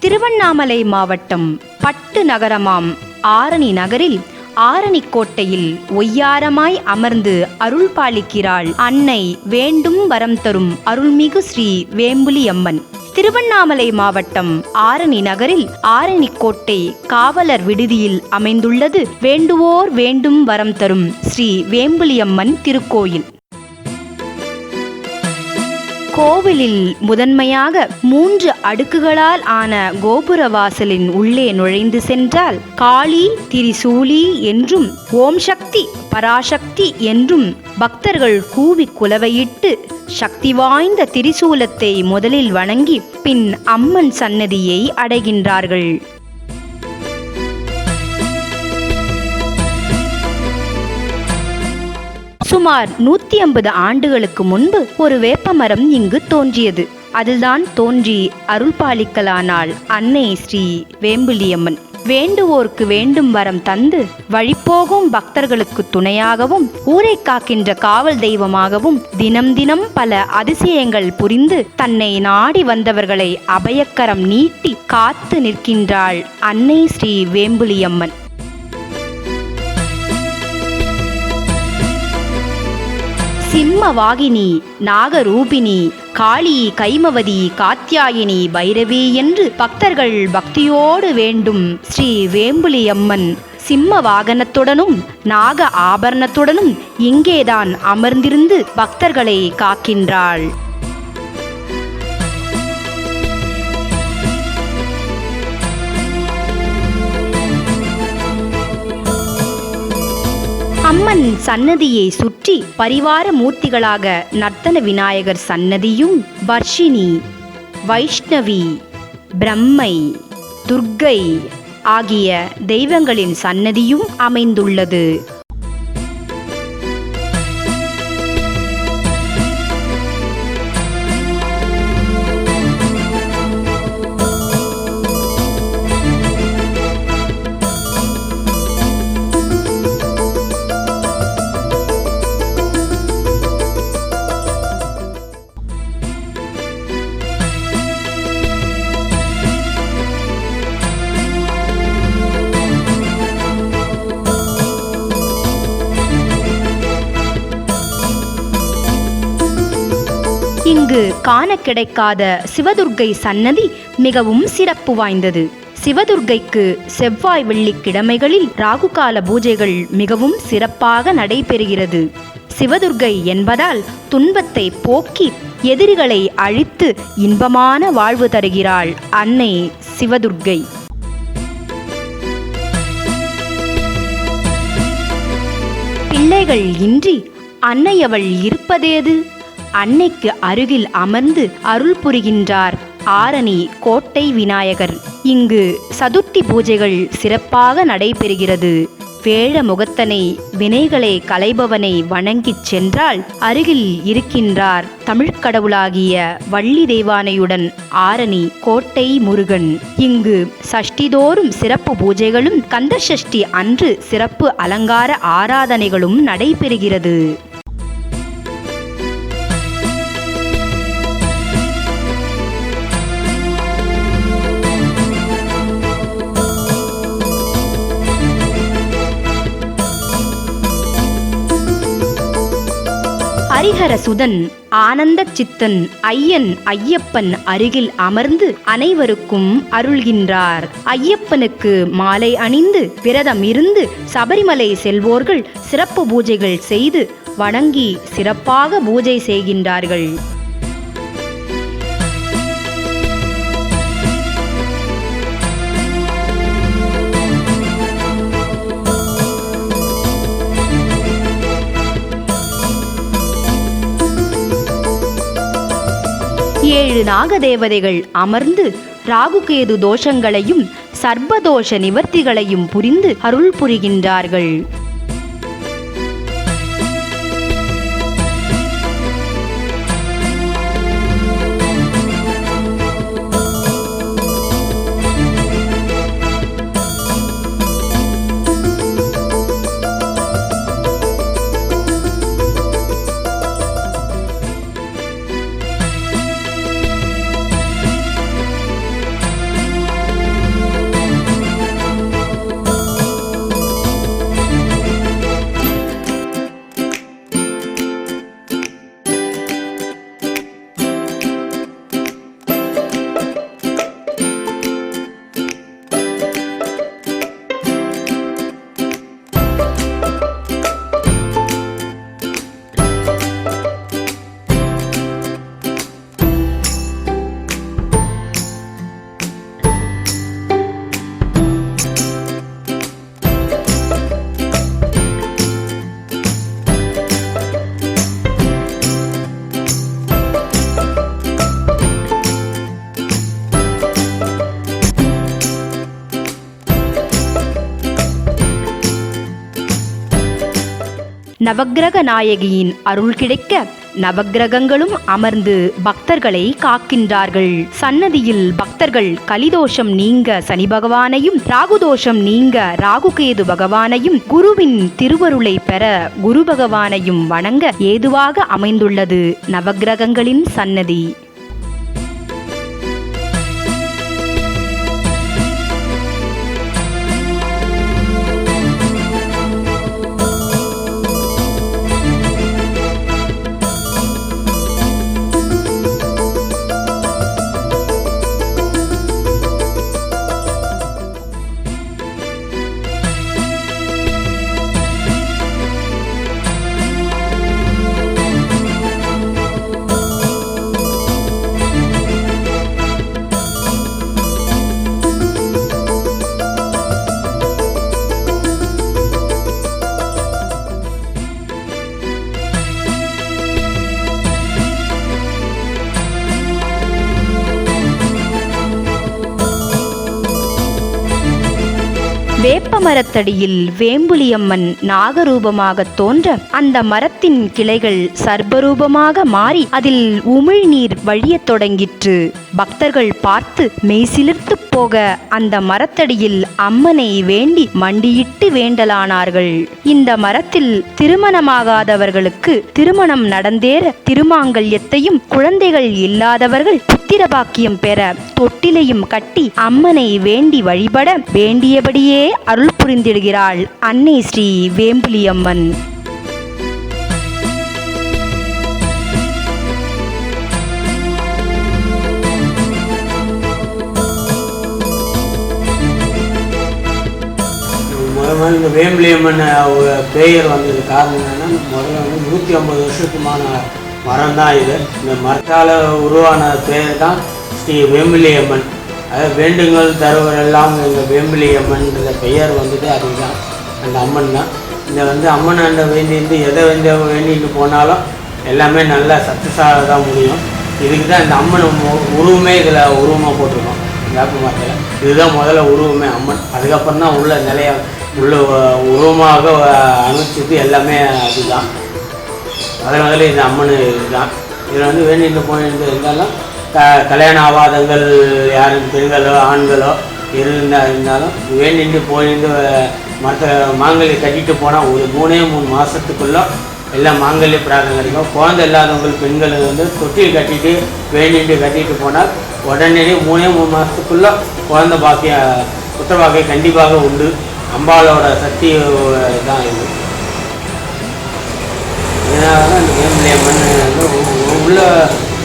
திருவண்ணாமலை மாவட்டம் பட்டு நகரமாம் ஆரணி நகரில் ஆரணிக்கோட்டையில் ஒய்யாரமாய் அமர்ந்து அருள் பாலிக்கிறாள் அன்னை வேண்டும் வரம் தரும் அருள்மிகு ஸ்ரீ வேம்புலியம்மன். திருவண்ணாமலை மாவட்டம் ஆரணி நகரில் ஆரணிக்கோட்டை காவலர் விடுதியில் அமைந்துள்ளது. வேண்டுவோர் வேண்டும் வரம் தரும் ஸ்ரீ வேம்புலியம்மன் திருக்கோயில். கோவிலில் முதன்மையாக மூன்று அடுக்குகளால் ஆன கோபுர வாசலின் உள்ளே நுழைந்து சென்றால் காளி திரிசூலி என்றும் ஓம் சக்தி பராசக்தி என்றும் பக்தர்கள் கூவி குலவையிட்டு சக்தி வாய்ந்த திரிசூலத்தை முதலில் வணங்கி பின் அம்மன் சன்னதியை அடைகின்றார்கள். சுமார் நூத்தி ஐம்பது ஆண்டுகளுக்கு முன்பு ஒரு வேப்பமரம் இங்கு தோன்றியது. அதுதான் தோன்றி அருள்பாலிக்கலானாள் அன்னை ஸ்ரீ வேம்புலியம்மன். வேண்டுவோர்க்கு வேண்டும் வரம் தந்து வழிபோகும் பக்தர்களுக்கு துணையாகவும் ஊரை காக்கின்ற காவல் தெய்வமாகவும் தினம் தினம் பல அதிசயங்கள் புரிந்து தன்னை நாடி வந்தவர்களை அபயக்கரம் நீட்டி காத்து நிற்கின்றாள் அன்னை ஸ்ரீ வேம்புலியம்மன். சிம்மவாகினி நாகரூபிணி காளி கைமவதி காத்தியாயினி பைரவி என்று பக்தர்கள் பக்தியோடு வேண்டும் ஸ்ரீ வேம்புலியம்மன். சிம்ம வாகனத்துடனும் நாக ஆபரணத்துடனும் இங்கேதான் அமர்ந்திருந்து பக்தர்களை காக்கின்றாள். அம்மன் சன்னதியை சுற்றி பரிவார மூர்த்திகளாக நர்த்தன விநாயகர் சன்னதியும் வர்ஷினி வைஷ்ணவி பிரம்மை துர்க்கை ஆகிய தெய்வங்களின் சன்னதியும் அமைந்துள்ளது. இங்கு காண கிடைக்காத சிவதுர்க்கை சன்னதி மிகவும் சிறப்பு வாய்ந்தது. சிவதுர்க்கைக்கு செவ்வாய் வெள்ளிக்கிழமைகளில் ராகுகால பூஜைகள் மிகவும் சிறப்பாக நடைபெறுகிறது. சிவதுர்க்கை என்பதால் துன்பத்தை போக்கி எதிரிகளை அழித்து இன்பமான வாழ்வு தருகிறாள் அன்னை சிவதுர்க்கை பிள்ளைகள் இன்றி அன்னையவள் இருப்பதேது? அன்னைக்கு அருகில் அமர்ந்து அருள் புரிகின்றார் ஆரணி கோட்டை விநாயகர். இங்கு சதுர்த்தி பூஜைகள் சிறப்பாக நடைபெறுகிறது. வேழ முகத்தனை வினைகளை கலைபவனை வணங்கிச் சென்றால் அருகில் இருக்கின்றார் தமிழ்க் கடவுளாகிய வள்ளி தெய்வானையுடன் ஆரணி கோட்டை முருகன். இங்கு சஷ்டிதோறும் சிறப்பு பூஜைகளும் கந்த சஷ்டி அன்று சிறப்பு அலங்கார ஆராதனைகளும் நடைபெறுகிறது. ஹரிஹர சுதன் ஆனந்த சித்தன் ஐயன் ஐயப்பன் அருகில் அமர்ந்து அனைவருக்கும் அருள்கின்றார். ஐயப்பனுக்கு மாலை அணிந்து விரதம் இருந்து சபரிமலை செல்வோர்கள் சிறப்பு பூஜைகள் செய்து வணங்கி சிறப்பாக பூஜை செய்கின்றார்கள். ஏழு நாகதேவதைகள் அமர்ந்து ராகுகேது தோஷங்களையும் சர்ப்பதோஷ நிவர்த்திகளையும் புரிந்து அருள் புரிகின்றார்கள். நவக்கிரக நாயகியின் அருள் கிடைக்க நவக்கிரகங்களும் அமர்ந்து பக்தர்களை காக்கின்றார்கள். சன்னதியில் பக்தர்கள் கலிதோஷம் நீங்க சனி பகவானையும் ராகுதோஷம் நீங்க ராகுகேது பகவானையும் குருவின் திருவருளை பெற குரு பகவானையும் வணங்க ஏதுவாக அமைந்துள்ளது நவக்கிரகங்களின் சன்னதி. வேப்ப மரத்தடியில் வேம்புலியம்மன் நாகரூபமாக தோன்ற அந்த மரத்தின் கிளைகள் சர்பரூபமாக மாறி அதில் உமிழ்நீர் வழியத் தொடங்கிற்று. பக்தர்கள் பார்த்து மெய்சிலிர்த்து போக அந்த மரத்தடியில் அம்மனை வேண்டி மண்டியிட்டு வேண்டலானார்கள். இந்த மரத்தில் திருமணமாகாதவர்களுக்கு திருமணம் நடந்தேற திருமாங்கல்யத்தையும் குழந்தைகள் இல்லாதவர்கள் புத்திர பாக்கியம் பெற தொட்டிலையும் கட்டி அம்மனை வேண்டி வழிபட வேண்டியபடியே அருள் புரிந்திடுகிறாள் அன்னை ஸ்ரீ வேம்புலியம்மன். மாதிரி இந்த வேம்பிலியம்மன் அவங்க பெயர் வந்தது காரணம் என்னென்னா முதல்ல வந்து நூற்றி ஐம்பது வருஷத்துமான மரம் தான் இது. இந்த மரத்தால் உருவான பெயர் தான் ஸ்ரீ வேம்பிலியம்மன். அதாவது வேண்டுங்கள் தருவர் எல்லாம் இந்த வேம்பிலியம்மன்ற பெயர் வந்துட்டு அதுதான். அந்த அம்மன் தான். இந்த வந்து அம்மன் அந்த வேண்டிட்டு எதை வந்து வேண்டிட்டு போனாலும் எல்லாமே நல்லா சக்ஸஸாக தான் முடியும். இதுக்கு தான் இந்த அம்மன் உருவமே இதில் உருவமாக போட்டிருக்கோம். வேப்ப மரத்தில். இதுதான் முதல்ல உருவமே அம்மன். அதுக்கப்புறம் தான் உள்ள நிலைய உள்ள உருவமாக அமைச்சது எல்லாமே அதுதான். முதல் முதல்ல இந்த அம்மன் இதுதான். இதில் வந்து வேண்டிட்டு போயிட்டு இருந்தாலும் க கல்யாண ஆவாதங்கள் யாரும் பெண்களோ ஆண்களோ இருந்தா இருந்தாலும் வேண்டிட்டு போயிட்டு மற்ற மாங்கல்யம் கட்டிட்டு போனால் ஒரு மூணே மூணு மாதத்துக்குள்ளே எல்லாம் மாங்கல்ய பிரார்த்தனை கிடைக்கும். குழந்தை இல்லாதவங்க பெண்கள் வந்து தொட்டில் கட்டிட்டு வேண்டிட்டு கட்டிட்டு போனால் உடனடியே மூணே மூணு மாதத்துக்குள்ளே குழந்தை பாக்கிய புத்திர பாக்கியம் கண்டிப்பாக உண்டு. அம்பாளோட சக்தி தான் இது. இதனால தான் இந்த உள்ள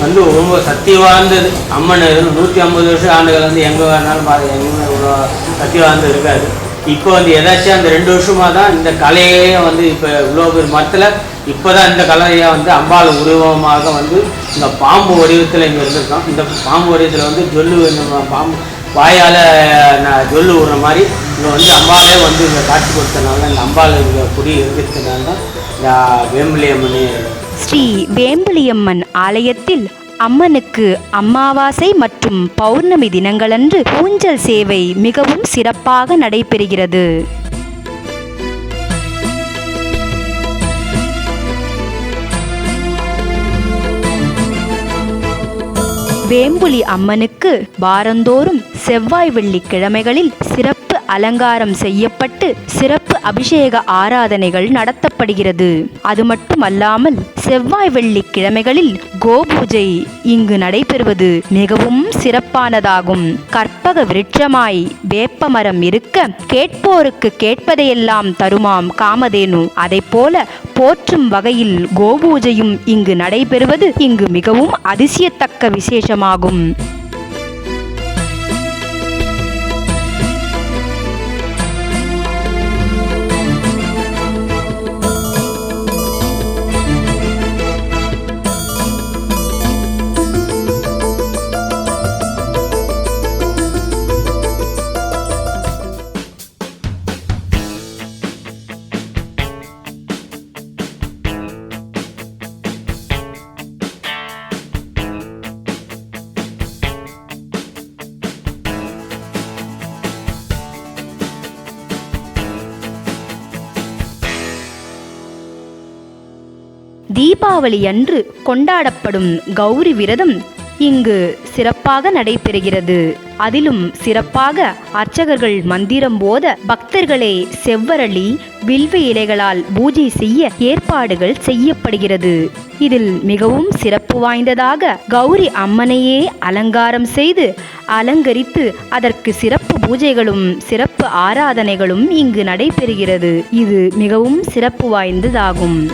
வந்து ரொம்ப சக்தி வாய்ந்தது. அம்மன் நூற்றி ஐம்பது வருஷம் ஆண்டுகள் வந்து எங்கே வேணாலும் பாரு எங்கேயுமே இவ்வளோ சக்தி வாய்ந்தது இருக்காது. இப்போ வந்து எதாச்சும் அந்த ரெண்டு வருஷமாக தான் இந்த கலையே வந்து இப்போ இவ்வளோ பேர் மரத்தில் இப்போ தான் இந்த கலையை வந்து அம்பாள் உருவமாக வந்து இந்த பாம்பு வடிவத்தில் இங்கே இருந்திருக்கோம் இந்த பாம்பு வடிவத்தில் வந்து ஜொல்லு பாம்பு வாயால் நான் சொல்லு விடுற மாதிரி இங்கே வந்து அம்பாலே வந்து இங்கே காட்சி கொடுத்தனால இந்த அம்பால் இங்கே குடி இருக்கிறதுனால தான் இந்த வேம்பிலியம்மனே ஸ்ரீ வேம்புலியம்மன் ஆலயத்தில் அம்மனுக்கு அமாவாசை மற்றும் பௌர்ணமி தினங்களன்று ஊஞ்சல் சேவை மிகவும் சிறப்பாக நடைபெறுகிறது. வேம்புலி அம்மனுக்கு வாரந்தோறும் செவ்வாய் வெள்ளி கிழமைகளில் சிறப்பு அலங்காரம் செய்யப்பட்டு சிறப்பு அபிஷேக ஆராதனைகள் நடத்தப்படுகிறது. அது மட்டுமல்லாமல் செவ்வாய் வெள்ளி கிழமைகளில் கோபூஜை இங்கு நடைபெறுவது மிகவும் சிறப்பானதாகும். கற்பக விருட்சமாய் வேப்பமரம் இருக்க கேட்போருக்கு கேட்பதையெல்லாம் தருமாம் காமதேனு. அதைப்போல போற்றும் வகையில் கோபூஜையும் இங்கு நடைபெறுவது இங்கு மிகவும் அதிசயத்தக்க விசேஷமாகும். தீபாவளி அன்று கொண்டாடப்படும் கௌரி விரதம் இங்கு சிறப்பாக நடைபெறுகிறது. அதிலும் சிறப்பாக அர்ச்சகர்கள் மந்திரம் போத பக்தர்களை செவ்வரளி வில்வ இலைகளால் பூஜை செய்ய ஏற்பாடுகள் செய்யப்படுகிறது. இதில் மிகவும் சிறப்பு வாய்ந்ததாக கௌரி அம்மனையே அலங்காரம் செய்து அலங்கரித்து அதற்கு சிறப்பு பூஜைகளும் சிறப்பு ஆராதனைகளும் இங்கு நடைபெறுகிறது. இது மிகவும் சிறப்பு வாய்ந்ததாகும்.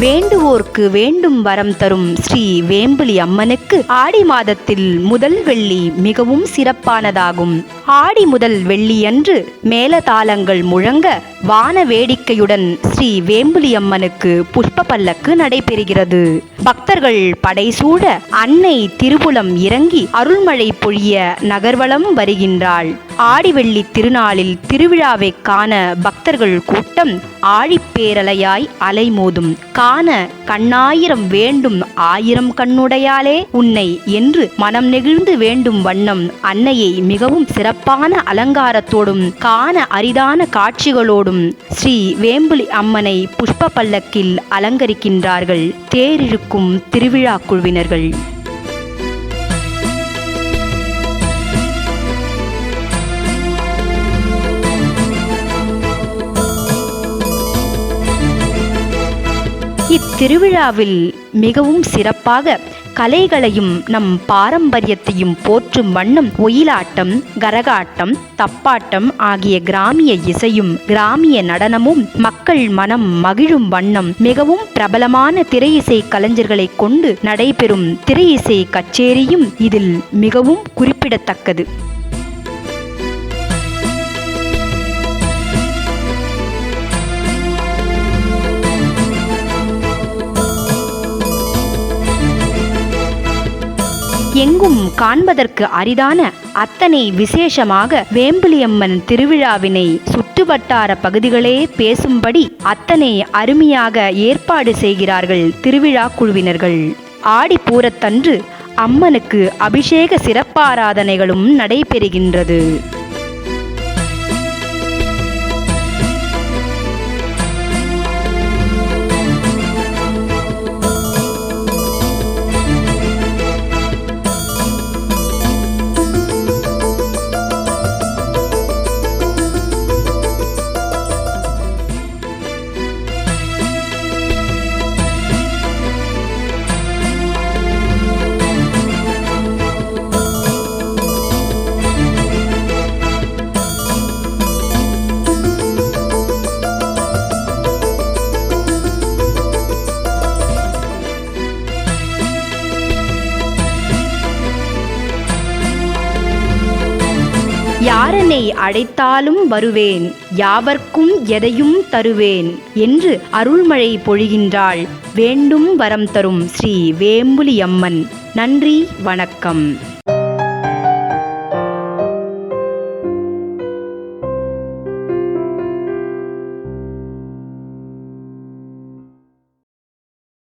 வேண்டுவோர்க்கு வேண்டும் வரம் தரும் ஸ்ரீ வேம்புலி அம்மனுக்கு ஆடி மாதத்தில் முதல் வெள்ளி மிகவும் சிறப்பானதாகும். ஆடி முதல் வெள்ளியன்று மேலதாளங்கள் முழங்க வான வேடிக்கையுடன் ஸ்ரீ வேம்புலி அம்மனுக்கு புஷ்ப பல்லக்கு நடைபெறுகிறது. பக்தர்கள் படைசூட அன்னை திருபுலம் இறங்கி அருள்மழை பொழிய நகர்வலம் வருகின்றாள். ஆடிவெள்ளி திருநாளில் திருவிழாவை காண பக்தர்கள் கூட்டம் ஆழிப்பேரலையாய் அலைமோதும். காண கண்ணாயிரம் வேண்டும் ஆயிரம் கண்ணுடையாலே உன்னை என்று மனம் நெகிழ்ந்து வேண்டும் வண்ணம் அன்னையை மிகவும் சிறப்பான அலங்காரத்தோடும் காண அரிதான காட்சிகளோடும் ஸ்ரீ வேம்புலி அம்மனை புஷ்ப பல்லக்கில் அலங்கரிக்கின்றார்கள். தேரிழுக்கும் திருவிழா குழுவினர்கள் இத்திருவிழாவில் மிகவும் சிறப்பாக கலைகளையும் நம் பாரம்பரியத்தையும் போற்றும் வண்ணம் ஒயிலாட்டம் கரகாட்டம் தப்பாட்டம் ஆகிய கிராமிய இசையும் கிராமிய நடனமும் மக்கள் மனம் மகிழும் வண்ணம் மிகவும் பிரபலமான திரையிசை கலைஞர்களை கொண்டு நடைபெறும் திரையிசை கச்சேரியும் இதில் மிகவும் குறிப்பிடத்தக்கது. எங்கும் காண்பதற்கு அரிதான அத்தனை விசேஷமாக வேம்புலியம்மன் திருவிழாவினை சுற்றுவட்டார பகுதிகளே பேசும்படி அத்தனை அருமையாக ஏற்பாடு செய்கிறார்கள் திருவிழா குழுவினர்கள். ஆடிப்பூரத்தன்று அம்மனுக்கு அபிஷேக சிறப்பாராதனைகளும் நடைபெறுகின்றது. யாரனை அழைத்தாலும் வருவேன் யாவர்க்கும் எதையும் தருவேன் என்று அருள்மழை பொழிகின்றாள். வேண்டும் வரம் தரும் ஸ்ரீ வேம்புலியம்மன். நன்றி வணக்கம்.